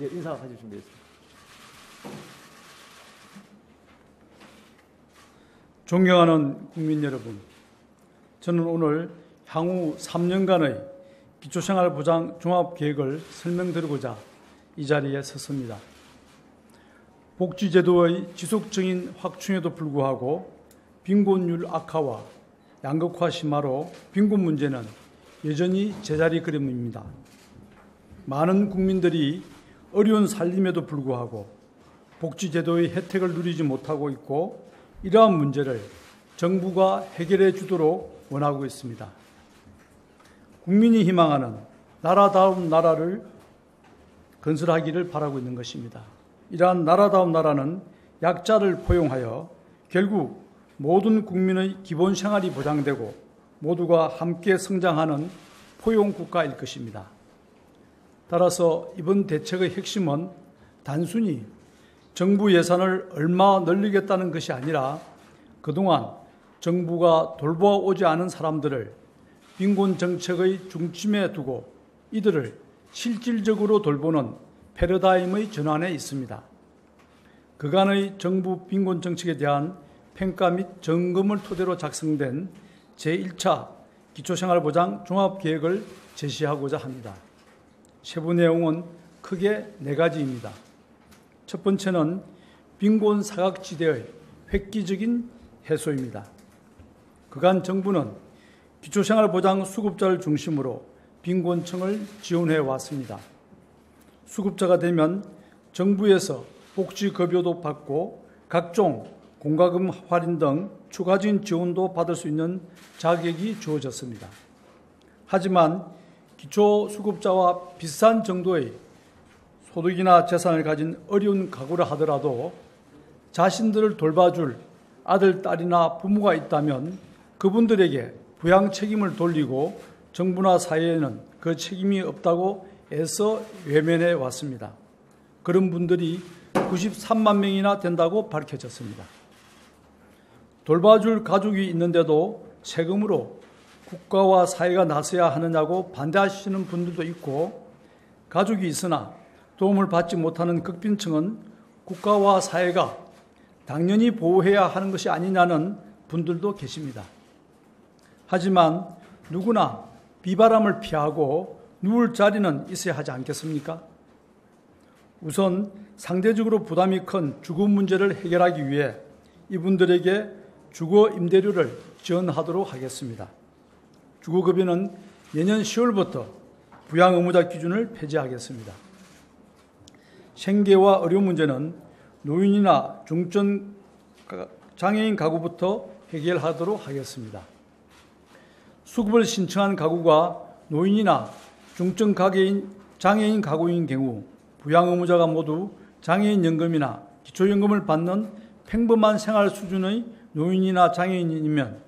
예, 인사하실 준비했습니다. 존경하는 국민 여러분, 저는 오늘 향후 3년간의 기초생활보장 종합계획을 설명드리고자 이 자리에 섰습니다. 복지제도의 지속적인 확충에도 불구하고 빈곤율 악화와 양극화 심화로 빈곤 문제는 여전히 제자리 걸음입니다. 많은 국민들이 어려운 살림에도 불구하고 복지제도의 혜택을 누리지 못하고 있고 이러한 문제를 정부가 해결해 주도록 원하고 있습니다. 국민이 희망하는 나라다운 나라를 건설하기를 바라고 있는 것입니다. 이러한 나라다운 나라는 약자를 포용하여 결국 모든 국민의 기본 생활이 보장되고 모두가 함께 성장하는 포용 국가일 것입니다. 따라서 이번 대책의 핵심은 단순히 정부 예산을 얼마 늘리겠다는 것이 아니라 그동안 정부가 돌보아오지 않은 사람들을 빈곤 정책의 중심에 두고 이들을 실질적으로 돌보는 패러다임의 전환에 있습니다. 그간의 정부 빈곤 정책에 대한 평가 및 점검을 토대로 작성된 제1차 기초생활보장 종합계획을 제시하고자 합니다. 세부 내용은 크게 네 가지입니다. 첫 번째는 빈곤 사각지대의 획기적인 해소입니다. 그간 정부는 기초생활보장 수급자를 중심으로 빈곤층을 지원해 왔습니다. 수급자가 되면 정부에서 복지급여도 받고 각종 공과금 할인 등 추가적인 지원도 받을 수 있는 자격이 주어졌습니다. 하지만 기초수급자와 비슷한 정도의 소득이나 재산을 가진 어려운 가구라 하더라도 자신들을 돌봐줄 아들, 딸이나 부모가 있다면 그분들에게 부양 책임을 돌리고 정부나 사회에는 그 책임이 없다고 애써 외면해 왔습니다. 그런 분들이 93만 명이나 된다고 밝혀졌습니다. 돌봐줄 가족이 있는데도 세금으로 국가와 사회가 나서야 하느냐고 반대하시는 분들도 있고 가족이 있으나 도움을 받지 못하는 극빈층은 국가와 사회가 당연히 보호해야 하는 것이 아니냐는 분들도 계십니다. 하지만 누구나 비바람을 피하고 누울 자리는 있어야 하지 않겠습니까? 우선 상대적으로 부담이 큰 주거 문제를 해결하기 위해 이분들에게 주거 임대료를 지원하도록 하겠습니다. 주거급여는 내년 10월부터 부양 의무자 기준을 폐지하겠습니다. 생계와 의료 문제는 노인이나 중증 장애인 가구부터 해결하도록 하겠습니다. 수급을 신청한 가구가 노인이나 중증 가게인 장애인 가구인 경우 부양 의무자가 모두 장애인 연금이나 기초연금을 받는 평범한 생활 수준의 노인이나 장애인이면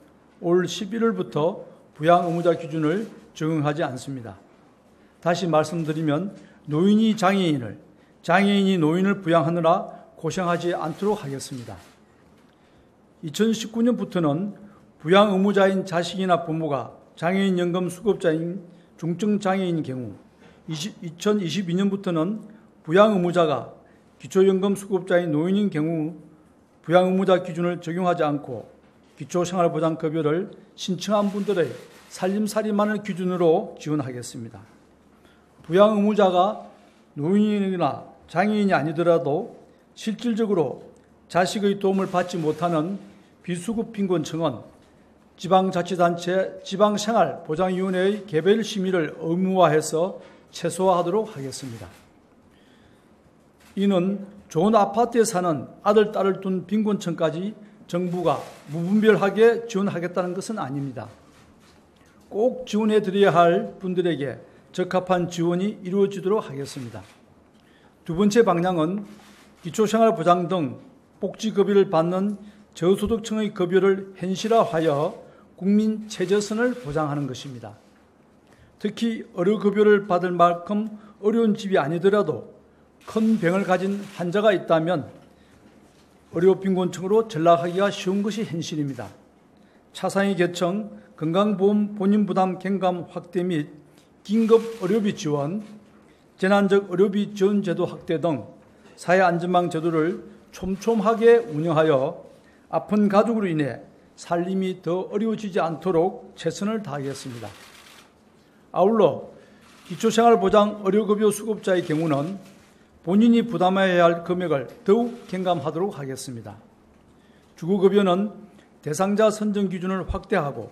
올 11월부터 부양 의무자 기준을 적용하지 않습니다. 다시 말씀드리면 노인이 장애인을 장애인이 노인을 부양하느라 고생하지 않도록 하겠습니다. 2019년부터는 부양 의무자인 자식이나 부모가 장애인 연금 수급자인 중증 장애인 경우 2022년부터는 부양 의무자가 기초연금 수급자인 노인인 경우 부양 의무자 기준을 적용하지 않고 기초생활보장급여를 신청한 분들의 살림살이만을 기준으로 지원하겠습니다. 부양 의무자가 노인이나 장애인이 아니더라도 실질적으로 자식의 도움을 받지 못하는 비수급 빈곤층은 지방자치단체 지방생활보장위원회의 개별 심의를 의무화해서 최소화하도록 하겠습니다. 이는 좋은 아파트에 사는 아들, 딸을 둔 빈곤층까지 정부가 무분별하게 지원하겠다는 것은 아닙니다. 꼭 지원해 드려야 할 분들에게 적합한 지원이 이루어지도록 하겠습니다. 두 번째 방향은 기초생활보장 등 복지급여를 받는 저소득층의 급여를 현실화하여 국민 최저선을 보장하는 것입니다. 특히 의료급여를 받을 만큼 어려운 집이 아니더라도 큰 병을 가진 환자가 있다면 의료 빈곤층으로 전락하기가 쉬운 것이 현실입니다. 차상위 계층 건강보험 본인 부담 경감 확대 및 긴급 의료비 지원, 재난적 의료비 지원 제도 확대 등 사회 안전망 제도를 촘촘하게 운영하여 아픈 가족으로 인해 살림이 더 어려워지지 않도록 최선을 다하겠습니다. 아울러 기초생활보장 의료급여 수급자의 경우는 본인이 부담해야 할 금액을 더욱 경감하도록 하겠습니다. 주거급여는 대상자 선정 기준을 확대하고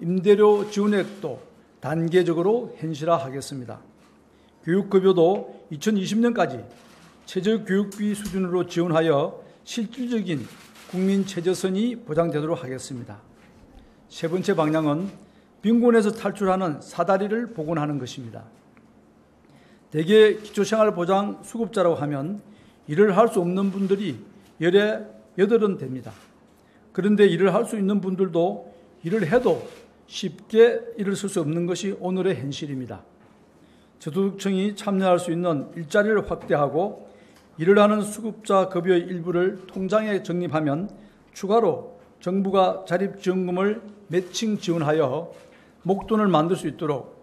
임대료 지원액도 단계적으로 현실화하겠습니다. 교육급여도 2020년까지 최저교육비 수준으로 지원하여 실질적인 국민 최저선이 보장되도록 하겠습니다. 세 번째 방향은 빈곤에서 탈출하는 사다리를 복원하는 것입니다. 대개 기초생활보장 수급자라고 하면 일을 할 수 없는 분들이 열에 여덟은 됩니다. 그런데 일을 할 수 있는 분들도 일을 해도 쉽게 일을 쓸 수 없는 것이 오늘의 현실입니다. 저소득층이 참여할 수 있는 일자리를 확대하고 일을 하는 수급자 급여의 일부를 통장에 적립하면 추가로 정부가 자립지원금을 매칭 지원하여 목돈을 만들 수 있도록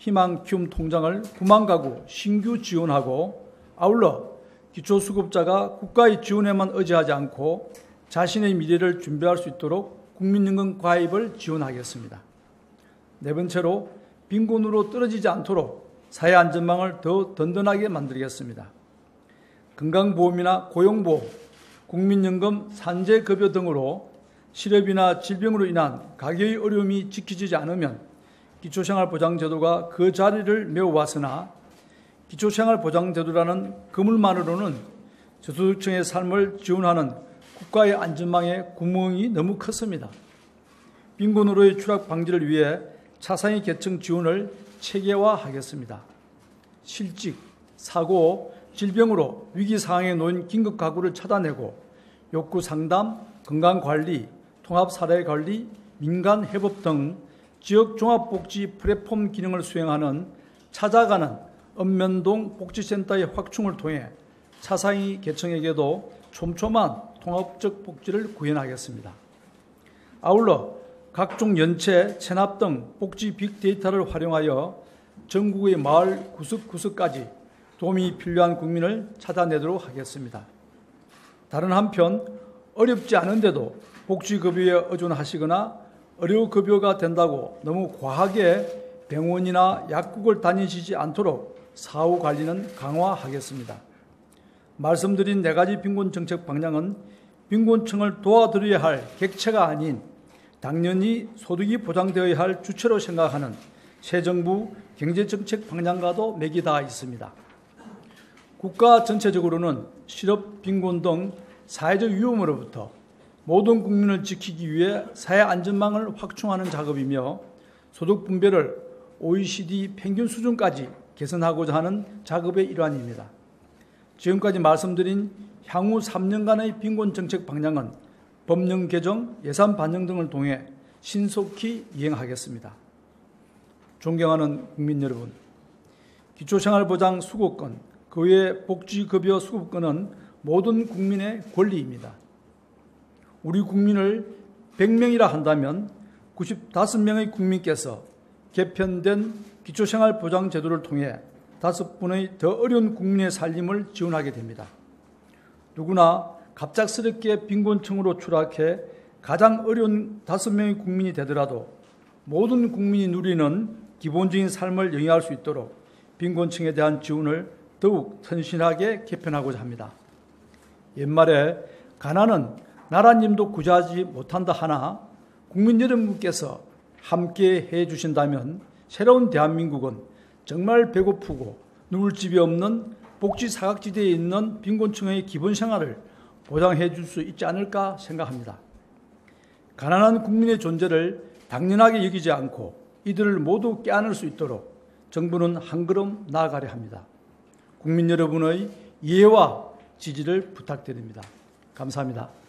희망 키움 통장을 9만 가구 신규 지원하고 아울러 기초수급자가 국가의 지원에만 의지하지 않고 자신의 미래를 준비할 수 있도록 국민연금 가입을 지원하겠습니다. 네 번째로 빈곤으로 떨어지지 않도록 사회 안전망을 더 든든하게 만들겠습니다. 건강보험이나 고용보험, 국민연금, 산재급여 등으로 실업이나 질병으로 인한 가계의 어려움이 지켜지지 않으면 기초생활보장제도가 그 자리를 메워왔으나 기초생활보장제도라는 그물만으로는 저소득층의 삶을 지원하는 국가의 안전망의 구멍이 너무 컸습니다. 빈곤으로의 추락 방지를 위해 차상위 계층 지원을 체계화하겠습니다. 실직, 사고, 질병으로 위기 상황에 놓인 긴급 가구를 찾아내고 욕구 상담, 건강 관리, 통합 사례 관리, 민간 회복 등 지역 종합복지 플랫폼 기능을 수행하는 찾아가는 읍면동 복지센터의 확충을 통해 차상위 계층에게도 촘촘한 통합적 복지를 구현하겠습니다. 아울러 각종 연체, 체납 등 복지 빅데이터를 활용하여 전국의 마을 구석구석까지 도움이 필요한 국민을 찾아내도록 하겠습니다. 다른 한편 어렵지 않은데도 복지급여에 의존하시거나 의료급여가 된다고 너무 과하게 병원이나 약국을 다니시지 않도록 사후 관리는 강화하겠습니다. 말씀드린 네 가지 빈곤 정책 방향은 빈곤층을 도와드려야 할 객체가 아닌 당연히 소득이 보장되어야 할 주체로 생각하는 새 정부 경제정책 방향과도 맥이 닿아 있습니다. 국가 전체적으로는 실업, 빈곤 등 사회적 위험으로부터 모든 국민을 지키기 위해 사회 안전망을 확충하는 작업이며 소득 분배를 OECD 평균 수준까지 개선하고자 하는 작업의 일환입니다. 지금까지 말씀드린 향후 3년간의 빈곤 정책 방향은 법령 개정, 예산 반영 등을 통해 신속히 이행하겠습니다. 존경하는 국민 여러분, 기초생활보장 수급권, 그 외 복지급여 수급권은 모든 국민의 권리입니다. 우리 국민을 100명이라 한다면 95명의 국민께서 개편된 기초생활보장제도를 통해 다섯 분의 더 어려운 국민의 살림을 지원하게 됩니다. 누구나 갑작스럽게 빈곤층으로 추락해 가장 어려운 다섯 명의 국민이 되더라도 모든 국민이 누리는 기본적인 삶을 영위할 수 있도록 빈곤층에 대한 지원을 더욱 선신하게 개편하고자 합니다. 옛말에 가난은 나라님도 구제하지 못한다 하나 국민 여러분께서 함께 해 주신다면 새로운 대한민국은 정말 배고프고 누울 집이 없는 복지 사각지대에 있는 빈곤층의 기본 생활을 보장해 줄 수 있지 않을까 생각합니다. 가난한 국민의 존재를 당연하게 여기지 않고 이들을 모두 깨안을 수 있도록 정부는 한 걸음 나아가려 합니다. 국민 여러분의 이해와 지지를 부탁드립니다. 감사합니다.